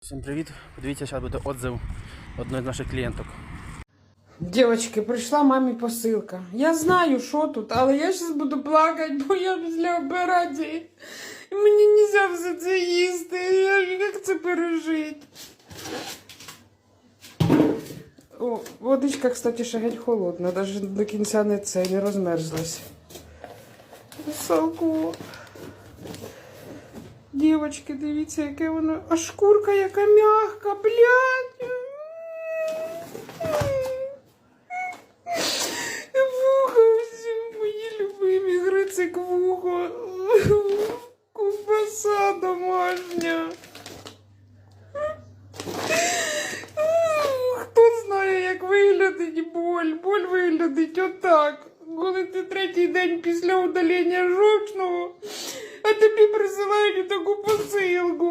Всім привіт! Подивіться, зараз буде отзыв одної з наших клієнток. Дівчатки, прийшла мамі посилка. Я знаю, що тут, але я зараз буду плакати, бо я після операції. Мені не можна все це їсти. Як це пережити? О, водичка, кстати, ще геть холодна, навіть до кінця не це, не розмерзлась. Салко. Дівчатки, дивіться, яке воно. А шкурка яка м'яка, блядь. Вухо всі мої любимі грицик вухо. Ковбаса домашня. Хто знає, як виглядить боль? Боль виглядить отак. Коли ти третій день після удалення жовчного, а тобі присилають таку посилку.